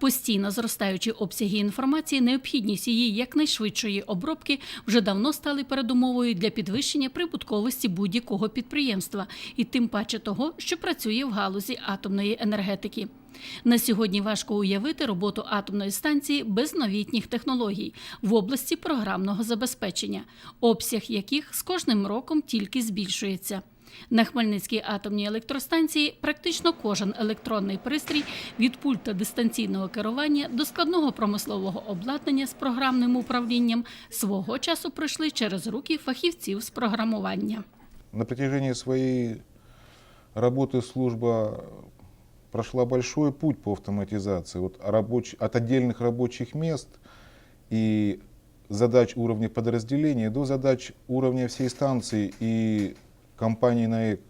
Постійно зростаючі обсяги інформації, необхідність її якнайшвидшої обробки вже давно стали передумовою для підвищення прибутковості будь-якого підприємства, і тим паче того, що працює в галузі атомної енергетики. На сьогодні важко уявити роботу атомної станції без новітніх технологій в області програмного забезпечення, обсяг яких з кожним роком тільки збільшується. На Хмельницькій атомній електростанції практично кожен електронний пристрій від пульта дистанційного керування до складного промислового обладнання з програмним управлінням свого часу пройшли через руки фахівців з програмування. На протяжении своей работы служба прошла большой путь по автоматизации вот рабоч- от отдельных рабочих мест и задач уровня подразделения до задач уровня всей станции и компании НАЭК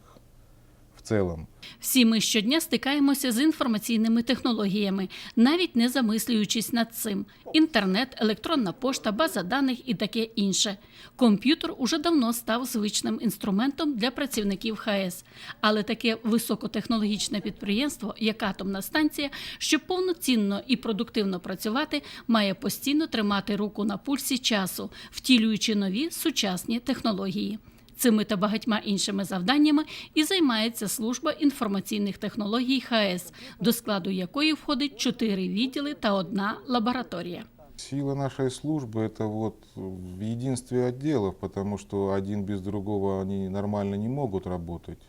в целом. Всі ми щодня стикаємося з інформаційними технологіями, навіть не замислюючись над цим: інтернет, електронна пошта, база даних і таке інше. Комп'ютер уже давно став звичним інструментом для працівників ХАЕС. Але таке високотехнологічне підприємство, як атомна станція, щоб повноцінно і продуктивно працювати, має постійно тримати руку на пульсі часу, втілюючи нові сучасні технології. Цими та багатьма іншими завданнями і займається служба інформаційних технологій ХАЕС, до складу якої входить чотири відділи та одна лабораторія. Сила нашей службы это вот в единстве отделов, потому что один без другого они нормально не могут работать.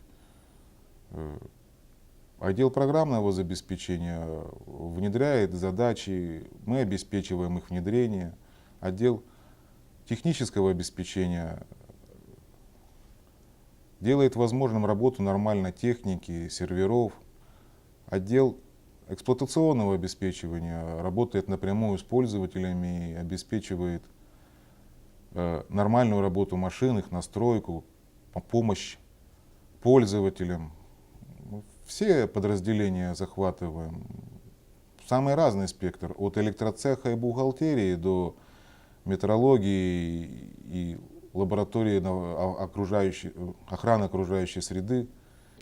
Э, Отдел программного забеспечения внедряет задачи, мы обеспечиваем их внедрение. Отдел технического обеспечения делает возможным работу нормальной техники, серверов. Отдел эксплуатационного обеспечивания работает напрямую с пользователями и обеспечивает э, нормальную работу машин, их настройку, по- помощь пользователям. Все подразделения захватываем. Самый разный спектр, от электроцеха и бухгалтерии до метрологии и лаборатории на- о- окружающей, охраны окружающей среды.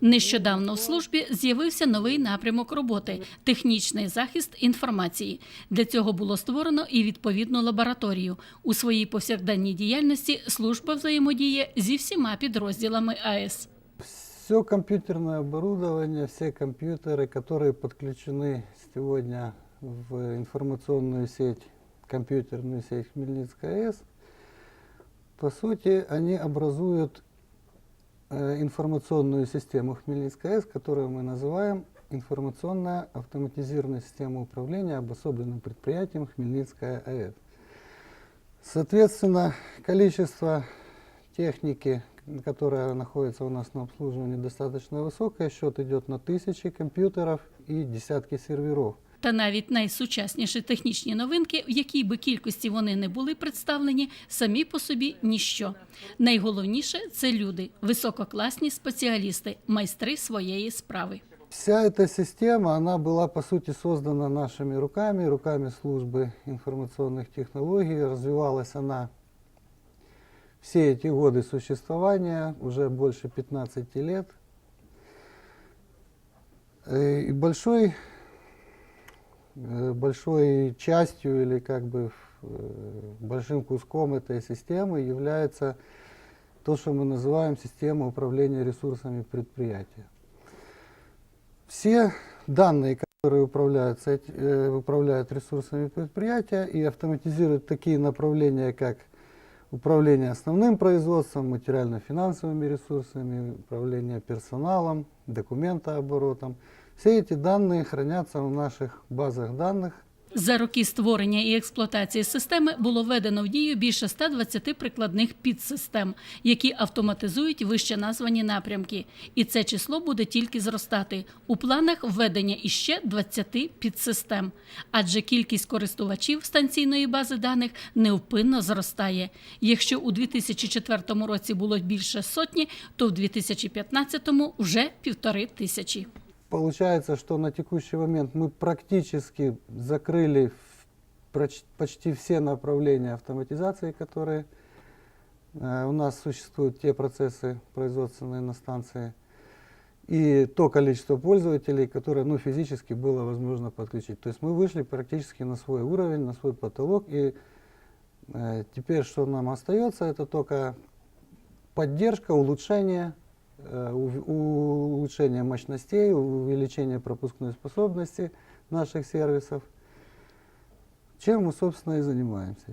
Нещодавно в службі з'явився новий напрямок роботи технічний захист інформації. Для цього було створено і відповідну лабораторію. У своїй повсякденній діяльності служба взаємодіє зі всіма підрозділами АЕС. Все компьютерное оборудование, все компьютеры, которые подключены сегодня в информационную сеть, компьютерную сеть Хмельницкая АЭС, По сути, они образуют э, информационную систему Хмельницкая АЭС, которую мы называем информационная автоматизированная система управления обособленным предприятием Хмельницкая АЭС. Соответственно, количество техники, которая находится у нас на обслуживании, достаточно высокое. Счет идет на тысячи компьютеров и десятки серверов. Та навіть найсучасніші технічні новинки, в якій би кількості вони не були представлені, самі по собі ніщо. Найголовніше це люди, висококласні спеціалісти, майстри своєї справи. Вся эта система, она была по сути создана нашими руками, руками службы информационных технологий. Развивалась она все эти годы существования, уже больше 15 лет. Э, И большой, э, большой частью или как бы э, большим куском этой системы является то, что мы называем система управления ресурсами предприятия. Все данные, которые управляются, э, управляют ресурсами предприятия и автоматизируют такие направления, как управление основным производством, материально-финансовыми ресурсами, управление персоналом, документооборотом. Все эти данные хранятся в наших базах данных За роки створення і експлуатації системи було введено в дію більше 120 прикладних підсистем, які автоматизують вище названі напрямки. І це число буде тільки зростати. У планах введення іще 20 підсистем. Адже кількість користувачів станційної бази даних невпинно зростає. Якщо у 2004 році було більше сотні, то в 2015 вже півтори тисячі. получается, что на текущий момент мы практически закрыли почти все направления автоматизации, которые э, у нас существуют, те процессы производственные на станции, и то количество пользователей, которое ну, физически было возможно подключить. То есть мы вышли практически на свой уровень, на свой потолок, и э, теперь что нам остается, это только поддержка, улучшение – Э, улучшение мощностей, увеличение пропускной способности наших сервисов, чем мы, собственно, и занимаемся